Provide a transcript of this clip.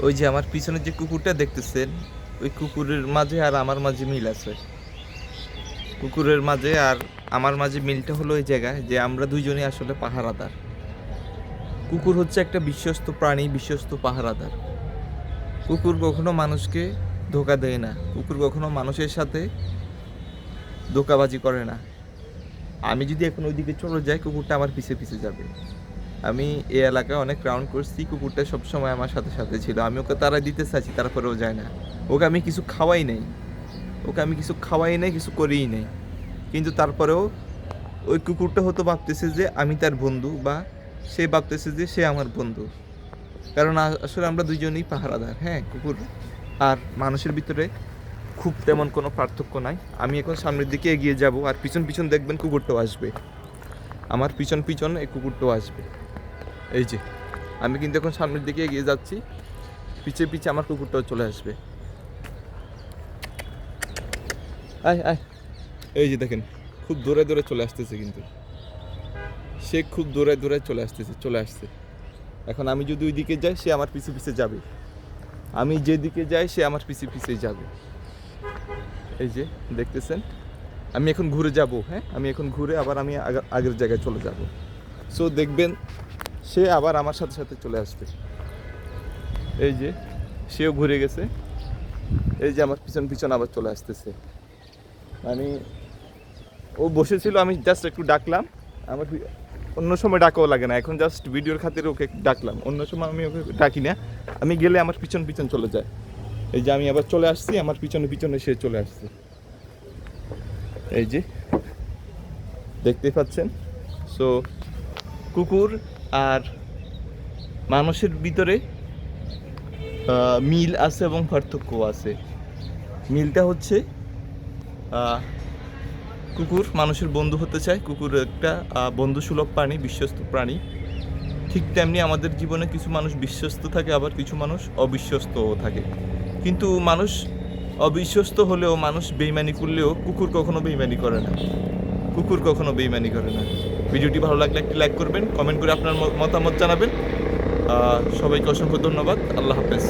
ওই যে আমার পিছনে যে কুকুরটা দেখতেছেন, ওই কুকুরের মাঝে আর আমার মাঝে মিল আছে। কুকুরের মাঝে আর আমার মাঝে মিলটা হলো ওই জায়গায় যে আমরা দুইজনই আসলে পাহারাদার। কুকুর হচ্ছে একটা বিশ্বস্ত প্রাণী, বিশ্বস্ত পাহারাদার। কুকুর কখনো মানুষকে ধোকা দেয় না। কুকুর কখনো মানুষের সাথে ধোকাবাজি করে না। আমি যদি এখন ওইদিকে চলে যাই, কুকুরটা আমার পিছে পিছে যাবে। আমি এই এলাকায় অনেক রাউন্ড করছি, কুকুরটা সবসময় আমার সাথে সাথে ছিল। আমি ওকে তারা দিতে চাইছি, তারপরেও যায় না। ওকে আমি কিছু খাওয়াই নেই। ওকে আমি কিছু খাওয়াই নেই, কিছু করিই নেই। কিন্তু তারপরেও ওই কুকুরটা হয়তো ভাবতেছে যে আমি তার বন্ধু বা সে ভাবতেছে যে সে আমার বন্ধু। কারণ আসলে আমরা দুজনেই পাহারাদার হ্যাঁ কুকুর আর মানুষের ভিতরে খুব তেমন কোনো পার্থক্য নাই। আমি এখন সামনের দিকে এগিয়ে যাব আর পিছন পিছন দেখবেন কুকুরটাও আসবে। আমার পিছন পিছন এই কুকুরটাও আসবে। এই যে, আমি কিন্তু এখন সামনের দিকে এগিয়ে যাচ্ছি। পিছে পিছে আমার কুকুরটাও চলে আসবে। আয় আয়। এই যে দেখেন, খুব দূরে দূরে চলে আসতেছে কিন্তু। সে খুব দূরে দূরে চলে আসতেছে, চলে আসছে। এখন আমি যদি ওই দিকে যাই, সে আমার পিছে পিছে যাবে। আমি যেদিকে যাই, সে আমার পিছে পিছে যাবে। এই যে, দেখতেছেন? আমি এখন ঘুরে যাব হ্যাঁ? আমি এখন ঘুরে আবার আমি আগা- আগের জায়গায় চলে যাব। সো দেখবেন সে আবার আমার সাথে সাথে চলে আসবে। এই যে, সেও ঘুরে গেছে। এই যে আমার পিছন পিছন আবার চলে আসতেছে। মানে ও বসেছিল, আমি জাস্ট একটু ডাকলাম। আমার অন্য সময় ডাকাও লাগে না। এখন জাস্ট ভিডিওর খাতিরে ওকে ডাকলাম। অন্য সময় আমি ওকে ডাকি না। আমি গেলে আমার পিছন পিছন চলে যায়। এই যে আমি আবার চলে আসছি, আমার পিছনে পিছনে সে চলে আসছে। এই যে দেখতে পাচ্ছেন? সো কুকুর আর মানুষের ভিতরে মিল আছে এবং পার্থক্য আছে। মিলটা হচ্ছে কুকুর মানুষের বন্ধু হতে চায়। কুকুর একটা বন্ধুসুলভ প্রাণী, বিশ্বস্ত প্রাণী। ঠিক তেমনি আমাদের জীবনে কিছু মানুষ বিশ্বস্ত থাকে, আবার কিছু মানুষ অবিশ্বস্তও থাকে। কিন্তু মানুষ অবিশ্বস্ত হলেও, মানুষ বেইমানি করলেও কুকুর কখনো বেইমানি করে না। কুকুর কখনো বেইমানি করে না। ভিডিওটি ভালো লাগলে একটি লাইক করবেন কমেন্ট করে আপনার মতামত জানাবেন। সবাইকে অসংখ্য ধন্যবাদ। আল্লাহ হাফেজ।